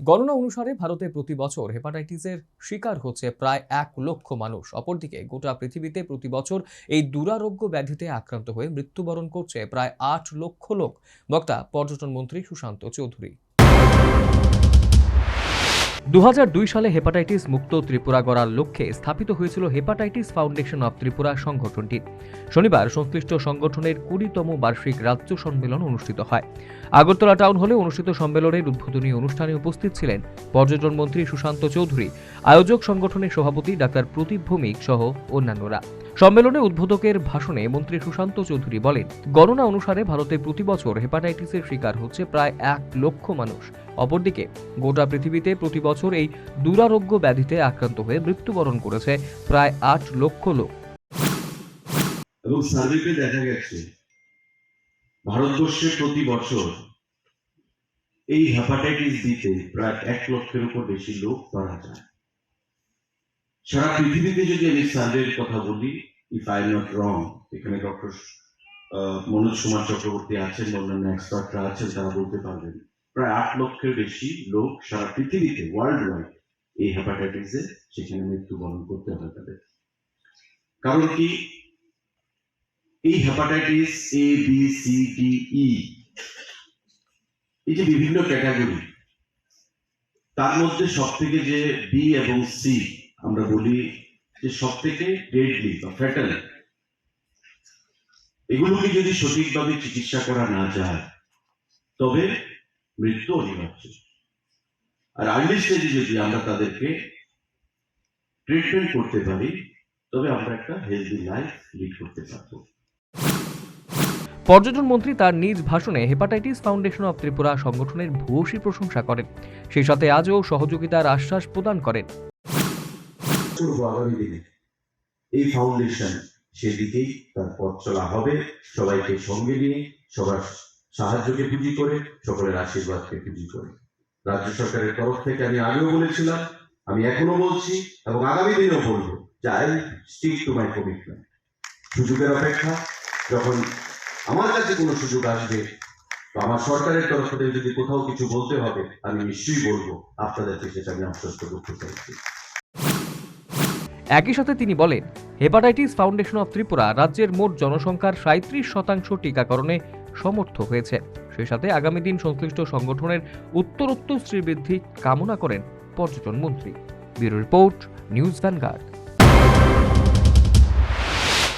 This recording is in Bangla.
গণনা অনুসারে ভারতে প্রতি বছর হেপাটাইটিসের শিকার হচ্ছে প্রায় এক লক্ষ মানুষ। অপরদিকে গোটা পৃথিবীতে প্রতি বছর এই দুরারোগ্য ব্যাধিতে আক্রান্ত হয়ে মৃত্যুবরণ করছে প্রায় আট লক্ষ লোক। বক্তা, পর্যটন মন্ত্রী সুশান্ত চৌধুরী। দু হাজার দুই সালে হেপাটাইটিস মুক্ত ত্রিপুরা গড়ার লক্ষ্যে স্থাপিত হয়েছিল হেপাটাইটিস ফাউন্ডেশন অব ত্রিপুরা সংগঠনটি। শনিবার সংশ্লিষ্ট সংগঠনের কুড়িতম বার্ষিক রাজ্য সম্মেলন অনুষ্ঠিত হয়। আগরতলা টাউন হলে অনুষ্ঠিত সম্মেলনের উদ্বোধনী অনুষ্ঠানে উপস্থিত ছিলেন পর্যটন মন্ত্রী সুশান্ত চৌধুরী, আয়োজক সংগঠনের সভাপতি ডাক্তার প্রদীপ ভৌমিক সহ অন্যান্যরা। সম্মেলনে উদ্বোধকের ভাষণে মন্ত্রী সুশান্ত চৌধুরী বলেন, গণনা অনুসারে ভারতে প্রতি বছর হেপাটাইটিসের শিকার হচ্ছে প্রায় এক লক্ষ মানুষ। অপরদিকে, গোটা পৃথিবীতে প্রতি বছর এই দুরারোগ্য ব্যাধিতে আক্রান্ত হয়ে মৃত্যুবরণ করেছে প্রায় আট লক্ষ লোক। এবং সার্ভেতে দেখা গেছে, ভারতবর্ষে প্রতি বছর এই হেপাটাইটিস বিতে প্রায় এক লক্ষের উপর বেশি লোক মারা যায়। সারা পৃথিবীতে যদি আমি সার্ভের কথা বলি ইফ আই নট রং এখানে ডক্টর মনোজ কুমার চক্রবর্তী আছেন, অন্যান্য এক্সপার্টরা আছেন, তারা বলতে পারবেন, প্রায় আট লক্ষের বেশি লোক সারা পৃথিবীতে ওয়ার্ল্ড ওয়াইড এই হেপাটাইটিসে সেখানে মৃত্যুবরণ করতে হয় তাদের। কারণ কি? এই hepatitis A B C D E এই যে বিভিন্ন ক্যাটাগরি তার মধ্যে সব থেকে যে বি এবং সি আমরা বলি যে সব থেকে ডেডলি বা ফ্যাটাল এগুলোকে যদি সঠিকভাবে চিকিৎসা করা না যায়, তবে মৃত্যু অনিবার্য। আর আর্লি স্টেজে যদি আমরা তাদেরকে ট্রিটমেন্ট করতে পারি, তবে আমরা একটা হেলদি লাইফ লিড করতে পারব। পর্যটন মন্ত্রী তার নিজ ভাষণে হেপাটাইটিস ফাউন্ডেশন অব ত্রিপুরা সংগঠনের ভূয়সী প্রশংসা করেন। সেই সাথে আজও সহযোগিতার আশ্বাস প্রদান করেন। করব আগামী দিনে এই ফাউন্ডেশন সেদিকেই তার পথ চলা হবে। সবাইকে সঙ্গে নিয়ে, সবার সাহায্যকে পুঁজি করে, সকলের আশীর্বাদকে পুঁজি করে। রাজ্য সরকারের তরফ থেকে আমি আগেও বলেছিলাম, আমি এখনও বলছি এবং আগামী দিনেও বলব, যে স্টিক টু মাই কমিটমেন্ট সুযোগের অপেক্ষা, যখন আমার কাছে কোনো সুযোগ আসবে তো আমার সরকারের তরফ থেকে যদি কোথাও কিছু বলতে হবে, আমি নিশ্চয়ই বলব। আপনাদেরকে সেটা আমি আশ্বস্ত করতে চাইছি। একই সাথে তিনি বলেন, হেপাটাইটিস ফাউন্ডেশন অব ত্রিপুরা রাজ্যের মোট জনসংখ্যার সাঁত্রিশ শতাংশ টিকাকরণে সমর্থ হয়েছে। সেই সাথে আগামী দিন সংশ্লিষ্ট সংগঠনের উত্তরোত্তর শ্রীবৃদ্ধি কামনা করেন পর্যটন মন্ত্রী। Bureau report, news Vanguard.